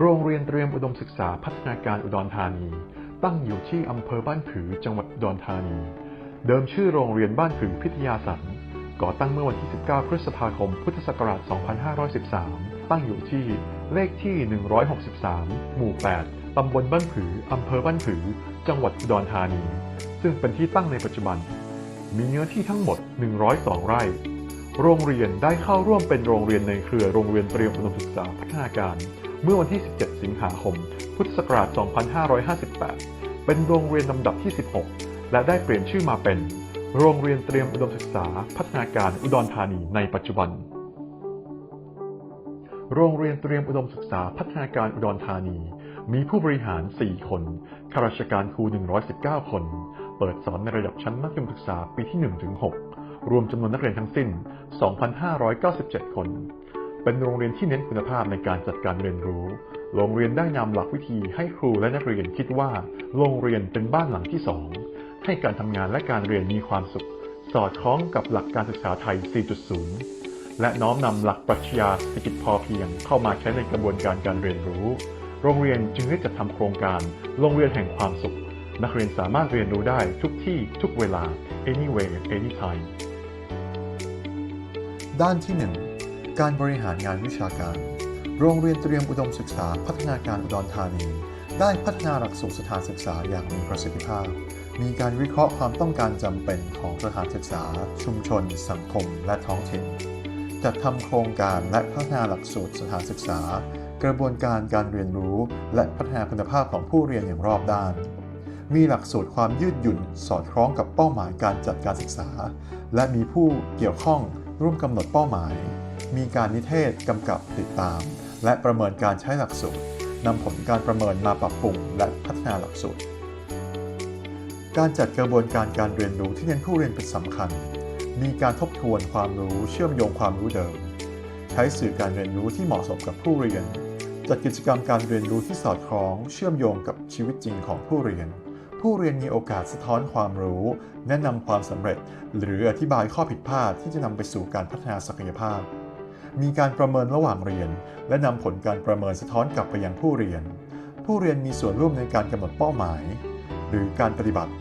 โรงเรียนเตรียมอุดมศึกษาพัฒนาการอุดรธานี ตั้งอยู่ที่อำเภอบ้านผือจังหวัดอุดรธานี เดิมชื่อโรงเรียนบ้านผือพิทยาสันก่อตั้งเมื่อวันที่ 19 พฤษภาคม พุทธศักราช 2513 ตั้งอยู่ที่เลขที่ 163 หมู่ 8 ตำบลบ้านผือ อำเภอบ้านผือ จังหวัดอุดรธานี ซึ่งเป็นที่ตั้งในปัจจุบัน มีเนื้อที่ทั้งหมด 102 ไร่ โรงเรียนได้เข้าร่วมเป็นโรงเรียนในเครือโรงเรียนเตรียมอุดมศึกษาพัฒนาการ เมื่อวันที่ 17 สิงหาคม พุทธศักราช 2558 เป็นโรงเรียนลำดับที่ 16 และได้เปลี่ยนชื่อมาเป็น โรงเรียนเตรียมอุดมศึกษา พัฒนาการอุดรธานีในปัจจุบัน โรงเรียนเตรียมอุดมศึกษาพัฒนาการอุดรธานี มีผู้บริหาร 4 คนข้าราชการครู 119 คน เปิดสอนในระดับชั้นมัธยมศึกษาปีที่ 1-6 รวมจำนวนนักเรียนทั้งสิ้น 2,597 คน เป็นโรงเรียนที่เน้นคุณภาพในการจัดการเรียนรู้ โรงเรียนได้นำหลักวิธีให้ครูและนักเรียนคิดว่า โรงเรียนเป็นบ้านหลังที่สองให้การทำงานและการเรียนมีความสุข สอดคล้องกับหลักการศึกษาไทย 4.0 และน้อมนำหลักปรัชญาเศรษฐกิจพอเพียงเข้ามาใช้ในกระบวนการการเรียนรู้ โรงเรียนจึงได้จัดทำโครงการ โรงเรียนแห่งความสุข นักเรียนสามารถเรียนรู้ได้ทุกที่ทุกเวลา anywhere anytime ด้านที่ 1 การบริหารงานวิชาการ โรงเรียนเตรียมอุดมศึกษาพัฒนาการอุดรธานี ได้พัฒนาหลักสูตรสถานศึกษาอย่างมีประสิทธิภาพ มีการวิเคราะห์ความต้องการจำเป็นของสถานศึกษา ชุมชน สังคม และท้องถิ่น จัดทำโครงการและพัฒนาหลักสูตรสถานศึกษา กระบวนการการเรียนรู้ และพัฒนาคุณภาพของผู้เรียนอย่างรอบด้านมีหลักสูตรความยืดหยุ่นสอดคล้องกับเป้าหมายการจัดการศึกษา และมีผู้เกี่ยวข้องร่วมกำหนดเป้าหมาย มีการนิเทศกำกับติดตาม และประเมินการใช้หลักสูตรนำผลการประเมินมาปรับปรุงและพัฒนาหลักสูตร การจัดกระบวนการการเรียนรู้ที่เน้นผู้เรียนเป็นสำคัญ มีการทบทวนความรู้เชื่อมโยงความรู้เดิม ใช้สื่อการเรียนรู้ที่เหมาะสมกับผู้เรียน จัดกิจกรรมการเรียนรู้ที่สอดคล้อง เชื่อมโยงกับชีวิตจริงของผู้เรียน ผู้เรียนมีโอกาสสะท้อนความรู้ แนะนำความสำเร็จ หรืออธิบายข้อผิดพลาดที่จะนำไปสู่การพัฒนาศักยภาพ มีการประเมินระหว่างเรียน และนำผลการประเมินสะท้อนกลับไปยังผู้เรียน ผู้เรียนมีส่วนร่วมในการกำหนดเป้าหมาย หรือการปฏิบัติ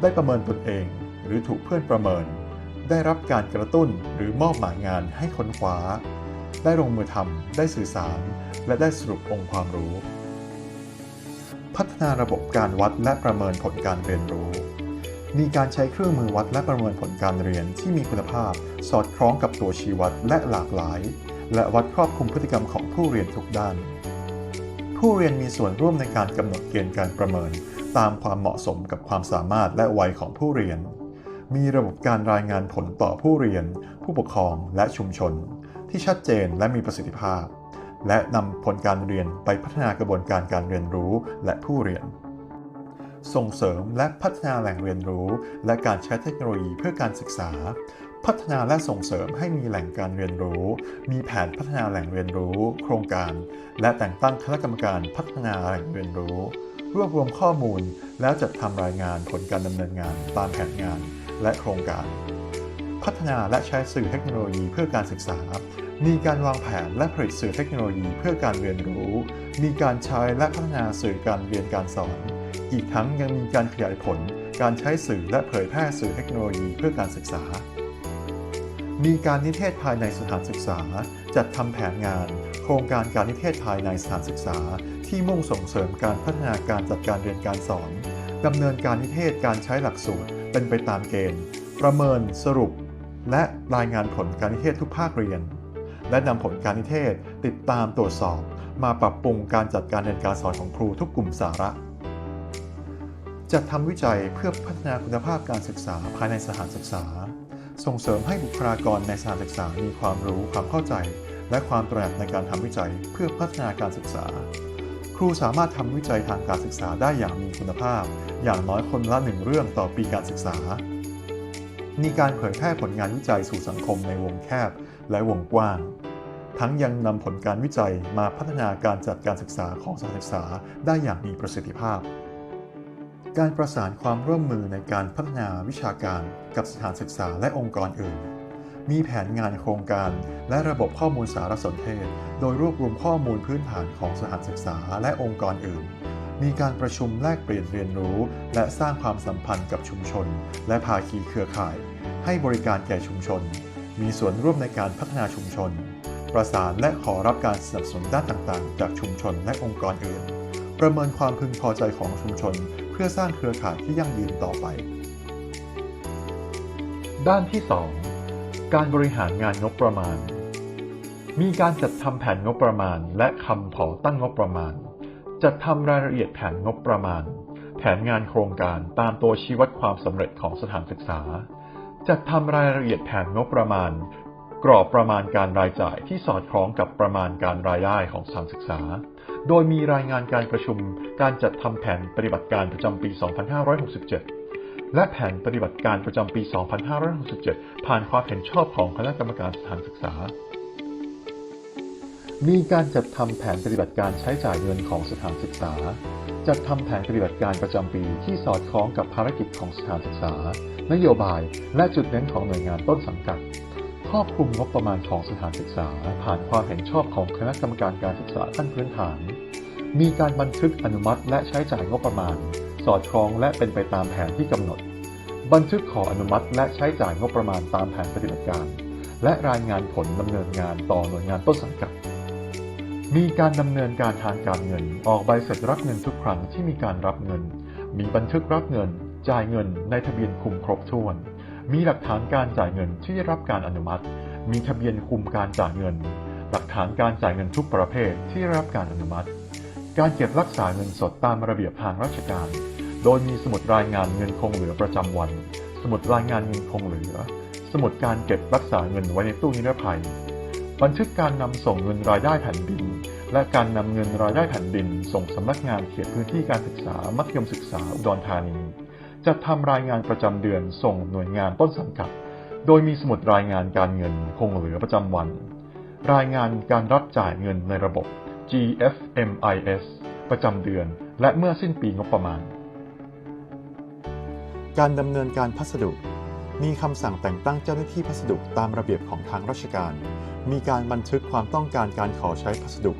ได้ประเมินตนเอง หรือถูกเพื่อนประเมิน ได้รับการกระตุ้นหรือมอบหมายงานให้ค้นคว้า ได้ลงมือทำได้สื่อสาร และได้สรุปองค์ความรู้ พัฒนาระบบการวัดและประเมินผลการเรียนรู้ มีการใช้เครื่องมือวัดและประเมินผลการเรียนที่มีคุณภาพ สอดคล้องกับตัวชี้วัดและหลากหลาย และวัดครอบคลุมพฤติกรรมของผู้เรียนทุกด้าน ผู้เรียนมีส่วนร่วมในการกำหนดเกณฑ์การประเมิน ตามความเหมาะสมกับความสามารถและวัยของผู้เรียน มีระบบการรายงานผลต่อผู้เรียน ผู้ปกครองและชุมชน ที่ชัดเจนและมีประสิทธิภาพ และนำผลการเรียนไปพัฒนากระบวนการการเรียนรู้และผู้เรียน ส่งเสริมและพัฒนาแหล่งเรียนรู้ และการใช้เทคโนโลยีเพื่อการศึกษา พัฒนาและส่งเสริมให้มีแหล่งการเรียนรู้ มีแผนพัฒนาแหล่งเรียนรู้ โครงการ และแต่งตั้งคณะกรรมการพัฒนาแหล่งเรียนรู้ รวบรวมข้อมูล แล้วจัดทำรายงานผลการดำเนินงานตามแผนงาน และโครงการ พัฒนาและใช้สื่อเทคโนโลยีเพื่อการศึกษามีการวางแผนและผลิตสื่อเทคโนโลยีเพื่อการเรียนรู้ มีการใช้และพัฒนาสื่อการเรียนการสอน อีกทั้งยังมีการขยายผล การใช้สื่อและเผยแพร่สื่อเทคโนโลยีเพื่อการศึกษา มีการนิเทศภายในสถานศึกษา จัดทำแผนงาน โครงการการนิเทศภายในสถานศึกษา ที่มุ่งส่งเสริมการพัฒนาการจัดการเรียนการสอนดำเนินการนิเทศการใช้หลักสูตรเป็นไปตามเกณฑ์ ประเมินสรุป และรายงานผลการนิเทศทุกภาคเรียน และนำผลการนิเทศติดตามตรวจสอบ มาปรับปรุงการจัดการเรียนการสอนของครูทุกกลุ่มสาระ จัดทำวิจัยเพื่อพัฒนาคุณภาพการศึกษาภายในสถานศึกษา ส่งเสริมให้บุคลากรในสถานศึกษามีความรู้ความเข้าใจ และความตระหนักในการทำวิจัยเพื่อพัฒนาการศึกษา ครูสามารถทำวิจัยทางการศึกษาได้อย่างมีคุณภาพ อย่างน้อยคนละหนึ่งเรื่องต่อปีการศึกษา มีการเผยแพร่ผลงานวิจัยสู่สังคมในวงแคบ และวงกว้าง ทั้งยังนำผลการวิจัยมาพัฒนาการจัดการศึกษาของสถานศึกษาได้อย่างมีประสิทธิภาพ การประสานความร่วมมือในการพัฒนาวิชาการกับสถานศึกษาและองค์กรอื่น มีแผนงานโครงการและระบบข้อมูลสารสนเทศ โดยรวบรวมข้อมูลพื้นฐานของสถานศึกษาและองค์กรอื่น มีการประชุมแลกเปลี่ยนเรียนรู้ และสร้างความสัมพันธ์กับชุมชน และภาคีเครือข่าย ให้บริการแก่ชุมชน มีส่วนร่วมในการพัฒนาชุมชน ประสานและขอรับการสนับสนุนด้านต่างๆ จากชุมชนและองค์กรอื่น ประเมินความพึงพอใจของชุมชน พื่อสร้างเครือข่ายที่ยั่งยืนต่อไป ด้านที่ 2 การบริหารงานงบประมาณ มีการจัดทำแผนงบประมาณ และคำขอตั้งงบประมาณ จัดทำรายละเอียดแผนงบประมาณ แผนงานโครงการตามตัวชี้วัดความสำเร็จของสถานศึกษา จัดทำรายละเอียดแผนงบประมาณ กรอบประมาณการรายจ่ายที่สอดคล้องกับประมาณการรายได้ของสถานศึกษา โดยมีรายงานการประชุมการจัดทำแผนปฏิบัติการประจำปี 2567 และแผนปฏิบัติการประจำปี 2567 ผ่านความเห็นชอบของคณะกรรมการสถานศึกษา มีการจัดทำแผนปฏิบัติการใช้จ่ายเงินของสถานศึกษา จัดทำแผนปฏิบัติการประจำปีที่สอดคล้องกับภารกิจของสถานศึกษา นโยบาย และจุดเน้นของหน่วยงานต้นสังกัด ครอบคลุมงบประมาณของสถานศึกษา ผ่านความเห็นชอบของคณะกรรมการการศึกษาขั้นพื้นฐาน มีการบันทึกอนุมัติและใช้จ่ายงบประมาณ สอดคล้องและเป็นไปตามแผนที่กำหนด บันทึกขออนุมัติและใช้จ่ายงบประมาณตามแผนปฏิบัติการ และรายงานผลดำเนินงานต่อหน่วยงานต้นสังกัด มีการดำเนินการทางการเงิน ออกใบเสร็จรับเงินทุกครั้งที่มีการรับเงิน มีบันทึกรับเงิน จ่ายเงินในทะเบียนคุมครบถ้วน มีหลักฐานการจ่ายเงินที่ได้รับการอนุมัติ มีทะเบียนคุมการจ่ายเงิน หลักฐานการจ่ายเงินทุกประเภทที่ได้รับการอนุมัติ การเก็บรักษาเงินสดตามระเบียบทางราชการ โดยมีสมุดรายงานเงินคงเหลือประจำวัน สมุดรายงานเงินคงเหลือ สมุดการเก็บรักษาเงินไว้ในตู้นิรภัย บันทึกการนำส่งเงินรายได้แผ่นดิน และการนำเงินรายได้แผ่นดิน ส่งสำนักงานเขตพื้นที่การศึกษามัธยมศึกษาอุดรธานี จัดทำรายงานประจำเดือนส่งหน่วยงานต้นสังกัด โดยมีสมุดรายงานการเงินคงเหลือประจำวัน รายงานการรับจ่ายเงินในระบบ GFMIS ประจำเดือน และเมื่อสิ้นปีงบประมาณ การดำเนินการพัสดุ มีคำสั่งแต่งตั้งเจ้าหน้าที่พัสดุตามระเบียบของทางราชการ มีการบันทึกความต้องการการขอใช้พัสดุ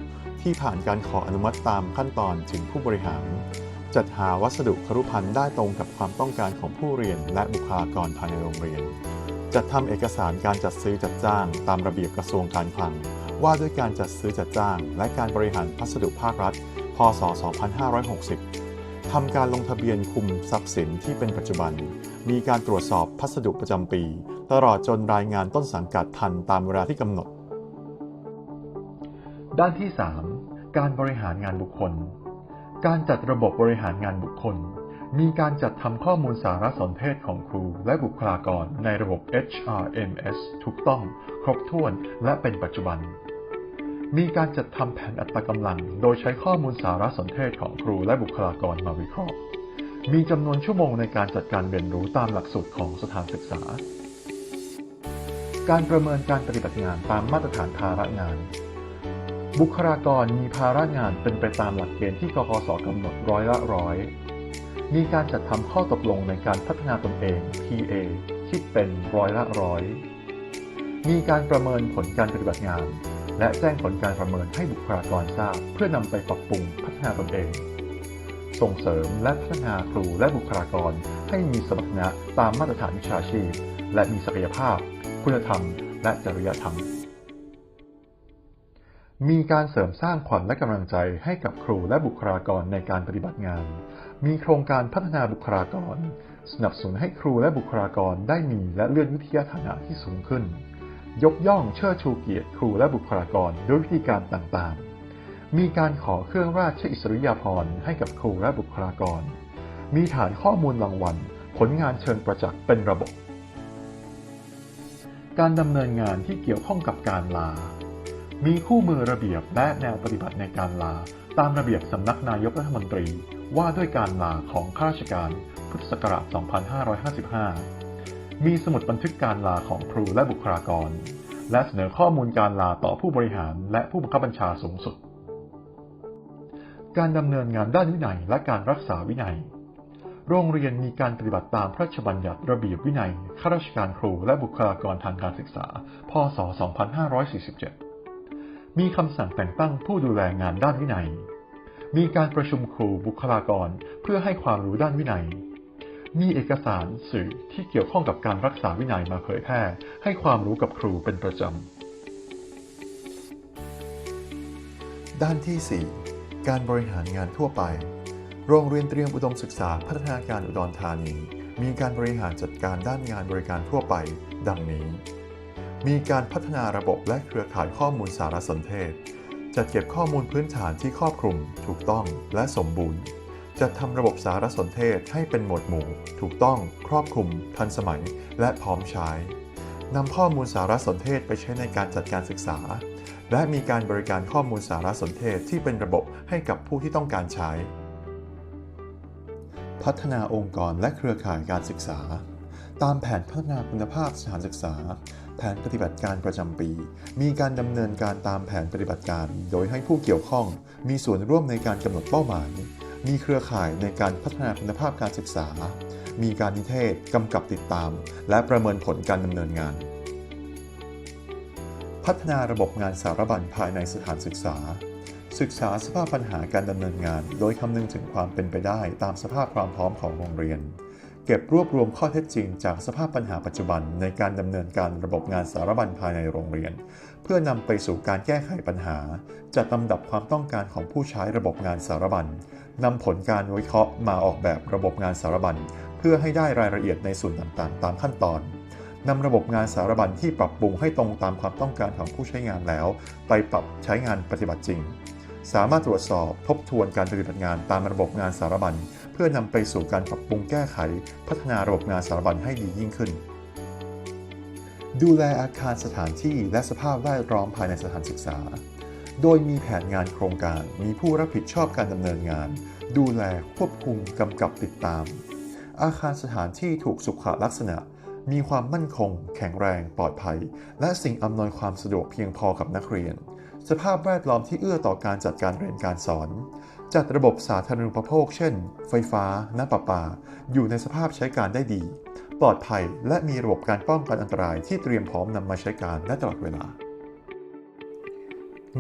ที่ผ่านการขออนุมัติตามขั้นตอนถึงผู้บริหาร จัดหาวัสดุครุภัณฑ์ได้ตรงกับความต้องการของผู้เรียนและบุคลากรภายในโรงเรียน จัดทำเอกสารการจัดซื้อจัดจ้าง ตามระเบียบกระทรวงการคลัง ว่าด้วยการจัดซื้อจัดจ้าง และการบริหารพัสดุภาครัฐ พศ 2560 ทำการลงทะเบียนคุมทรัพย์สินที่เป็นปัจจุบัน มีการตรวจสอบพัสดุประจำปี ตลอดจนรายงานต้นสังกัดทันตามเวลาที่กำหนด ด้านที่ 3 การบริหารงานบุคคล การจัดระบบบริหารงานบุคคล มีการจัดทำข้อมูลสารสนเทศของครูและบุคลากรในระบบ HRMS ถูกต้อง ครบถ้วนและเป็นปัจจุบัน มีการจัดทำแผนอัตรากำลัง โดยใช้ข้อมูลสารสนเทศของครูและบุคลากรมาวิเคราะห์ มีจำนวนชั่วโมงในการจัดการเรียนรู้ตามหลักสูตรของสถานศึกษา การประเมินการปฏิบัติงานตามมาตรฐานภาระงาน บุคลากรมีภาระงานเป็นไปตามหลักเกณฑ์ที่กกศกำหนดร้อยละร้อยมีการจัดทำข้อตกลงในการพัฒนาตนเอง PA คิดเป็นร้อยละร้อย มีการประเมินผลการปฏิบัติงาน และแจ้งผลการประเมินให้บุคลากรทราบ เพื่อนำไปปรับปรุงพัฒนาตนเอง ส่งเสริมและพัฒนาครูและบุคลากรให้มีสมรรถนะตามมาตรฐานวิชาชีพ และมีศักยภาพ คุณธรรม และจริยธรรม มีการเสริมสร้างขวัญและกำลังใจให้กับครูและบุคลากรในการปฏิบัติงาน มีโครงการพัฒนาบุคลากร สนับสนุนให้ครูและบุคลากรได้มีและเลื่อนวิทยาฐานะที่สูงขึ้น ยกย่องเชิดชูเกียรติครูและบุคลากรด้วยวิธีการต่างๆ มีการขอเครื่องราชอิสริยาภรณ์ให้กับครูและบุคลากร มีฐานข้อมูลรางวัล ผลงานเชิงประจักษ์เป็นระบบ การดำเนินงานที่เกี่ยวข้องกับการลา มีคู่มือระเบียบและแนวปฏิบัติในการลา ตามระเบียบสำนักนายกรัฐมนตรีว่าด้วยการลาของข้าราชการพุทธศักราช 2555 มีสมุดบันทึกการลาของครูและบุคลากร และเสนอข้อมูลการลาต่อผู้บริหารและผู้บังคับบัญชาสูงสุด การดำเนินงานด้านวินัยและการรักษาวินัย โรงเรียนมีการปฏิบัติตามพระราชบัญญัติระเบียบวินัยข้าราชการครูและบุคลากรทางการศึกษา พ.ศ.2547 มีคำสั่งแต่งตั้งผู้ดูแลงานด้านวินัย มีการประชุมครูบุคลากรเพื่อให้ความรู้ด้านวินัย มีเอกสารสื่อที่เกี่ยวข้องกับการรักษาวินัยมาเผยแพร่ ให้ความรู้กับครูเป็นประจำ ด้านที่ 4 การบริหารงานทั่วไป โรงเรียนเตรียมอุดมศึกษาพัฒนาการอุดรธานี มีการบริหารจัดการด้านงานบริการทั่วไป ดังนี้ มีการพัฒนาระบบและเครือข่ายข้อมูลสารสนเทศ จัดเก็บข้อมูลพื้นฐานที่ครอบคลุม ถูกต้องและสมบูรณ์ จัดทำระบบสารสนเทศให้เป็นหมวดหมู่ ถูกต้อง ครอบคลุม ทันสมัย และพร้อมใช้นำข้อมูลสารสนเทศไปใช้ในการจัดการศึกษา และมีการบริการข้อมูลสารสนเทศที่เป็นระบบให้กับผู้ที่ต้องการใช้ พัฒนาองค์กรและเครือข่ายการศึกษา ตามแผนพัฒนาคุณภาพสถานศึกษา แผนปฏิบัติการประจำปี มีการดำเนินการตามแผนปฏิบัติการ โดยให้ผู้เกี่ยวข้อง มีส่วนร่วมในการกำหนดเป้าหมาย มีเครือข่ายในการพัฒนาคุณภาพการศึกษา มีการนิเทศกำกับติดตาม และประเมินผลการดำเนินงาน พัฒนาระบบงานสารบัญภายในสถานศึกษา ศึกษาสภาพปัญหาการดำเนินงาน โดยคำนึงถึงความเป็นไปได้ตามสภาพความพร้อมของโรงเรียน เก็บรวบรวมข้อเท็จจริงจากสภาพปัญหาปัจจุบันในการดำเนินการระบบงานสารบัญภายในโรงเรียน เพื่อนำไปสู่การแก้ไขปัญหา จัดลำดับความต้องการของผู้ใช้ระบบงานสารบัญนำผลการวิเคราะห์มาออกแบบระบบงานสารบัญเพื่อให้ได้รายละเอียดในส่วนต่างๆ ตามขั้นตอนนำระบบงานสารบัญที่ปรับปรุงให้ตรงตามความต้องการของผู้ใช้งานแล้ว ไปปรับใช้งานปฏิบัติจริง สามารถตรวจสอบทบทวนการปฏิบัติงานตามระบบงานสารบัญ เพื่อนำไปสู่การปรับปรุงแก้ไข พัฒนาระบบงานสารบัญให้ดียิ่งขึ้น ดูแลอาคารสถานที่และสภาพแวดล้อมภายในสถานศึกษา โดยมีแผนงานโครงการมีผู้รับผิดชอบการดำเนินงาน ดูแลควบคุมกำกับติดตาม อาคารสถานที่ถูกสุขลักษณะมีความมั่นคง แข็งแรง ปลอดภัย และสิ่งอำนวยความสะดวกเพียงพอกับนักเรียน สภาพแวดล้อมที่เอื้อต่อการจัดการเรียนการสอน จัดระบบสาธารณูปโภค เช่น ไฟฟ้า น้ำประปา อยู่ในสภาพใช้การได้ดี ปลอดภัย และมีระบบการป้องกันอันตรายที่เตรียมพร้อมนำมาใช้การได้ตลอดเวลา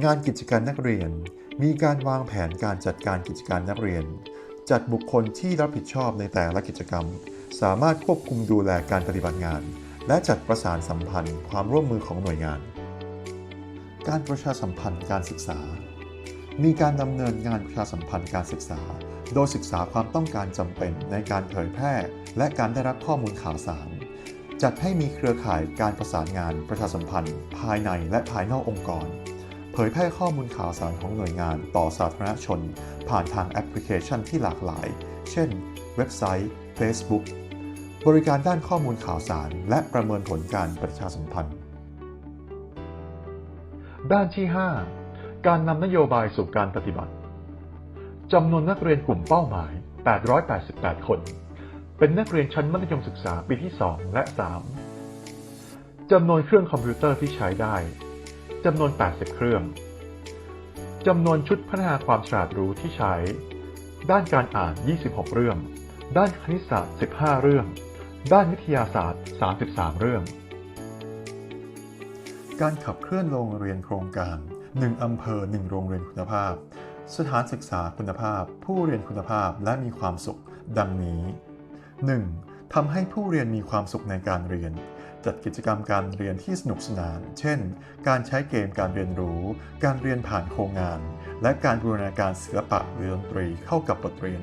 งานกิจการนักเรียน มีการวางแผนการจัดการกิจการนักเรียน จัดบุคคลที่รับผิดชอบในแต่ละกิจกรรม สามารถควบคุมดูแลการปฏิบัติงาน และจัดประสานสัมพันธ์ความร่วมมือของหน่วยงาน การประชาสัมพันธ์การศึกษา มีการดำเนินงานประชาสัมพันธ์การศึกษา โดยศึกษาความต้องการจำเป็นในการเผยแพร่ และการได้รับข้อมูลข่าวสาร จัดให้มีเครือข่ายการประสานงานประชาสัมพันธ์ ภายในและภายนอกองค์กร เผยแพร่ข้อมูลข่าวสารของหน่วยงานต่อสาธารณชน ผ่านทางแอปพลิเคชันที่หลากหลาย เช่น เว็บไซต์ Facebook บริการด้านข้อมูลข่าวสาร และประเมินผลการประชาสัมพันธ์ ด้านที่ 5 การนำนโยบายสู่การปฏิบัติจำนวนนักเรียนกลุ่มเป้าหมาย 888 คน เป็นนักเรียนชั้นมัธยมศึกษาปีที่ 2 และ 3 จำนวนเครื่องคอมพิวเตอร์ที่ใช้ได้ จำนวน 80 เครื่อง จำนวนชุดพัฒนาความฉลาดรู้ที่ใช้ ด้านการอ่าน 26 เรื่อง ด้านคณิตศาสตร์ 15 เรื่อง ด้านวิทยาศาสตร์ 33 เรื่อง การขับเคลื่อนโรงเรียนโครงการ 1 อำเภอ 1 โรงเรียนคุณภาพ สถานศึกษาคุณภาพ ผู้เรียนคุณภาพและมีความสุข ดังนี้ 1. ทำให้ผู้เรียนมีความสุขในการเรียน จัดกิจกรรมการเรียนที่สนุกสนาน เช่น การใช้เกมการเรียนรู้ การเรียนผ่านโครงงาน และการบูรณาการศิลปะหรือดนตรีเข้ากับบทเรียน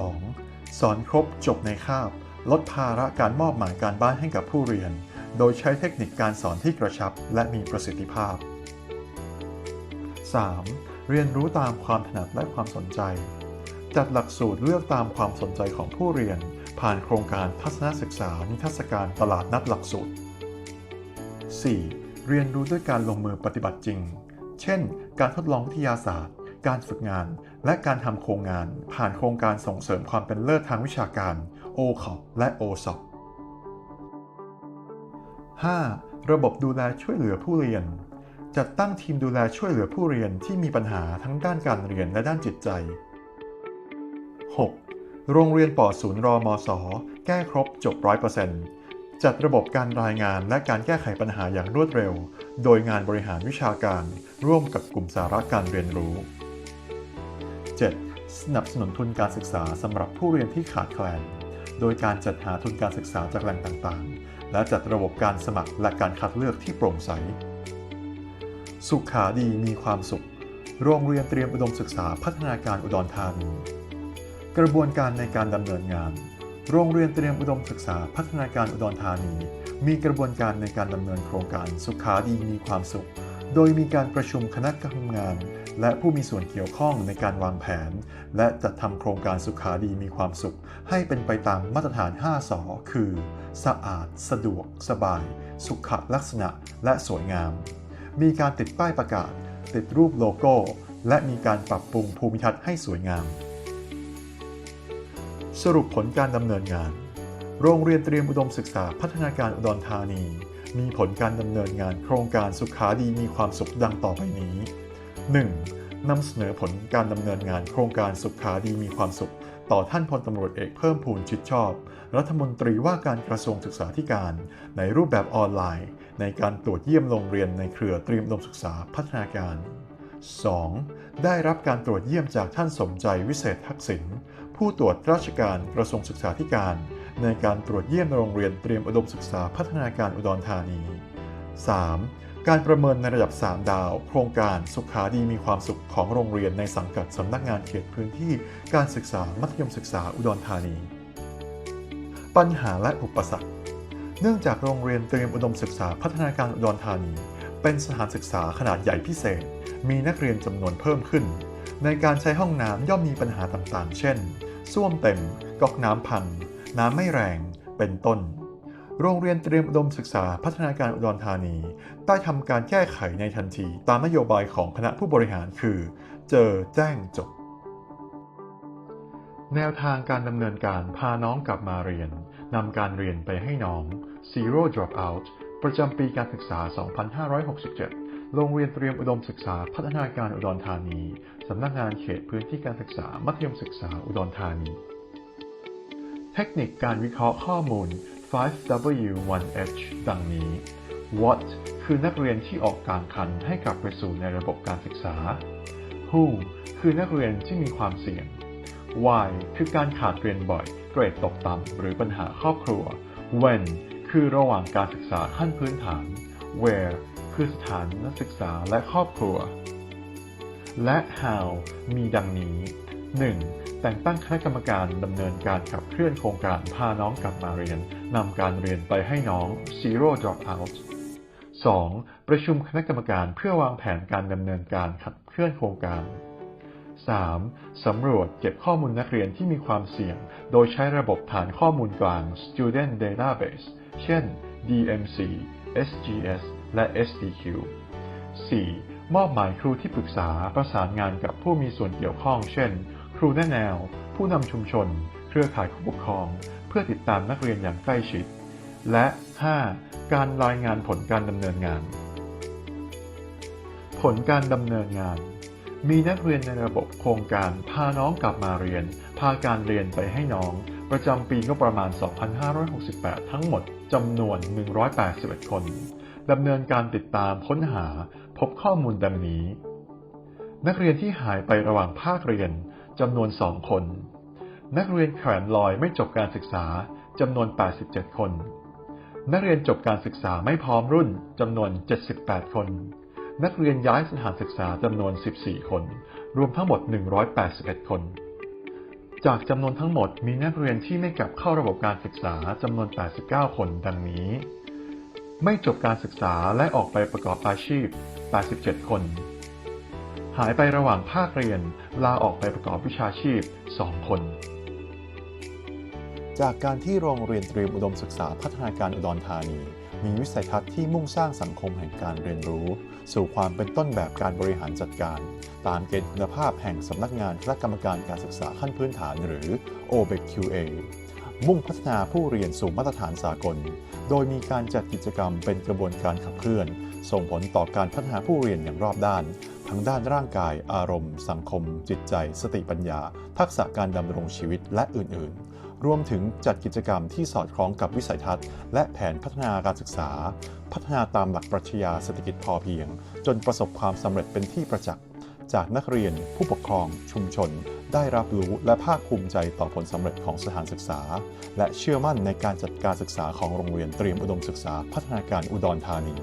2. สอนครบจบในคาบ ลดภาระการมอบหมายการบ้านให้กับผู้เรียน โดยใช้เทคนิคการสอนที่กระชับ และมีประสิทธิภาพ 3. เรียนรู้ตามความถนัดและความสนใจ จัดหลักสูตรเลือกตามความสนใจของผู้เรียน ผ่านโครงการทัศนศึกษานิทรรศการตลาดนัดหลักสูตร 4. เรียนรู้ด้วยการลงมือปฏิบัติจริง เช่น การทดลองวิทยาศาสตร์ การฝึกงาน และการทำโครงงาน ผ่านโครงการส่งเสริมความเป็นเลิศทางวิชาการ o c o p และ o s o p 5. ระบบดูแลช่วยเหลือผู้เรียน จัดตั้งทีมดูแลช่วยเหลือผู้เรียนที่มีปัญหาทั้งด้านการเรียนและด้านจิตใจ 6. โรงเรียนปอศูนย์รอมสอแก้ครบจบ 100%จัดระบบการรายงานและการแก้ไขปัญหาอย่างรวดเร็ว โดยงานบริหารวิชาการ ร่วมกับกลุ่มสาระการเรียนรู้ 7. สนับสนุนทุนการศึกษาสำหรับผู้เรียนที่ขาดแคลน โดยการจัดหาทุนการศึกษาจากแหล่งต่างๆ และจัดระบบการสมัครและการคัดเลือกที่โปร่งใส สุขาดีมีความสุข โรงเรียนเตรียมอุดมศึกษาพัฒนาการอุดรธานี กระบวนการในการดำเนินงาน โรงเรียนเตรียมอุดมศึกษาพัฒนาการอุดรธานี มีกระบวนการในการดำเนินโครงการสุขาดีมีความสุข โดยมีการประชุมคณะกรรมงาน และผู้มีส่วนเกี่ยวข้องในการวางแผน และจัดทำโครงการสุขาดีมีความสุข ให้เป็นไปตามมาตรฐาน 5สอคือ สะอาด สะดวก สบาย สุขลักษณะ และสวยงาม มีการติดป้ายประกาศ ติดรูปโลโก้ และมีการปรับปรุงภูมิทัศน์ให้สวยงาม สรุปผลการดำเนินงาน โรงเรียนเตรียมอุดมศึกษาพัฒนาการอุดรธานีมีผลการดำเนินงานโครงการสุขาดีมีความสุขดังต่อไปนี้ 1. นำเสนอผลการดำเนินงานโครงการสุขาดีมีความสุข ต่อท่านพลตำรวจเอกเพิ่มพูนชิดชอบ รัฐมนตรีว่าการกระทรวงศึกษาธิการ ในรูปแบบออนไลน์ ในการตรวจเยี่ยมโรงเรียนในเครือเตรียมอุดมศึกษาพัฒนาการ 2. ได้รับการตรวจเยี่ยมจากท่านสมใจวิเศษทักษิณผู้ตรวจราชการกระทรวงศึกษาธิการ ในการตรวจเยี่ยมโรงเรียนเตรียมอุดมศึกษาพัฒนาการอุดรธานี 3. การประเมินในระดับ 3 ดาว โครงการสุขาดีมีความสุขของโรงเรียนในสังกัดสำนักงานเขตพื้นที่การศึกษามัธยมศึกษาอุดรธานี ปัญหาและอุปสรรค เนื่องจากโรงเรียนเตรียมอุดมศึกษาพัฒนาการอุดรธานี เป็นสถานศึกษาขนาดใหญ่พิเศษ มีนักเรียนจำนวนเพิ่มขึ้น ในการใช้ห้องน้ำย่อมมีปัญหาต่างๆ เช่น ส้วมเต็ม ก๊อกน้ำพัง น้ำไม่แรง เป็นต้น โรงเรียนเตรียมอุดมศึกษาพัฒนาการอุดรธานี ได้ทำการแก้ไขในทันทีตามนโยบายของคณะผู้บริหารคือ เจอแจ้งจบ แนวทางการดำเนินการพาน้องกลับมาเรียนนำการเรียนไปให้น้อง Zero Dropout ประจำปีการศึกษา 2567 โรงเรียนเตรียมอุดมศึกษาพัฒนาการอุดรธานี สำนักงานเขตพื้นที่การศึกษามัธยมศึกษาอุดรธานี เทคนิคการวิเคราะห์ข้อมูล 5W1H ดังนี้ What คือนักเรียนที่ออกกลางคันให้กลับไปสู่ในระบบการศึกษา Who คือนักเรียนที่มีความเสี่ยง Why คือการขาดเรียนบ่อย เกรดตกต่ำหรือปัญหาครอบครัว When คือระหว่างการศึกษาขั้นพื้นฐาน Where คือสถานนักศึกษาและครอบครัว และ How มีดังนี้ 1. แต่งตั้งคณะกรรมการดำเนินการขับเคลื่อนโครงการพาน้องกลับมาเรียนนำการเรียนไปให้น้อง Zero Dropout 2. ประชุมคณะกรรมการเพื่อวางแผนการดำเนินการขับเคลื่อนโครงการ 3. สำรวจเก็บข้อมูลนักเรียนที่มีความเสี่ยง โดยใช้ระบบฐานข้อมูลกลาง Student Database เช่น DMC SGS และ SDQ 4. มอบหมายครูที่ปรึกษาประสานงานกับผู้มีส่วนเกี่ยวข้อง เช่น ครูแนะแนว ผู้นำชุมชน เครือข่ายผู้ปกครอง เพื่อติดตามนักเรียนอย่างใกล้ชิด และ 5. การรายงานผลการดำเนินงาน ผลการดำเนินงาน มีนักเรียนในระบบโครงการพาน้องกลับมาเรียน พาการเรียนไปให้น้อง ประจำปีงบประมาณ 2568 ทั้งหมดจำนวน 181 คนดำเนินการติดตามค้นหาพบข้อมูลดังนี้ นักเรียนที่หายไประหว่างภาคเรียน จำนวน 2 คน นักเรียนแขวนลอยไม่จบการศึกษาจำนวน 87 คน นักเรียนจบการศึกษาไม่พร้อมรุ่นจำนวน 78 คน นักเรียนย้ายสถานศึกษาจำนวน 14 คน รวมทั้งหมด 181 คน จากจำนวนทั้งหมดมีนักเรียนที่ไม่กลับเข้าระบบการศึกษาจำนวน 89 คนดังนี้ ไม่จบการศึกษาและออกไปประกอบอาชีพ 87 คน หายไประหว่างภาคเรียน ลาออกไปประกอบวิชาชีพ 2 คน จากการที่โรงเรียนเตรียมอุดมศึกษาพัฒนาการอุดรธานี มีวิสัยทัศน์ที่มุ่งสร้างสังคมแห่งการเรียนรู้ สู่ความเป็นต้นแบบการบริหารจัดการ ตามเกณฑ์คุณภาพแห่งสำนักงานคณะกรรมการการศึกษาขั้นพื้นฐานหรือ OBEQA มุ่งพัฒนาผู้เรียนสู่มาตรฐานสากล โดยมีการจัดกิจกรรมเป็นกระบวนการขับเคลื่อน ส่งผลต่อการพัฒนาผู้เรียนอย่างรอบด้าน ทั้งด้านร่างกาย อารมณ์ สังคม จิตใจ สติปัญญา ทักษะการดำรงชีวิตและอื่น ๆ รวมถึงจัดกิจกรรมที่สอดคล้องกับวิสัยทัศน์ และแผนพัฒนาการศึกษา พัฒนาตามหลักปรัชญาเศรษฐกิจพอเพียง จนประสบความสำเร็จเป็นที่ประจักษ์จากนักเรียน ผู้ปกครอง ชุมชน ได้รับรู้และภาคภูมิใจต่อผลสำเร็จของสถานศึกษา และเชื่อมั่นในการจัดการศึกษาของโรงเรียนเตรียมอุดมศึกษาพัฒนาการอุดรธานี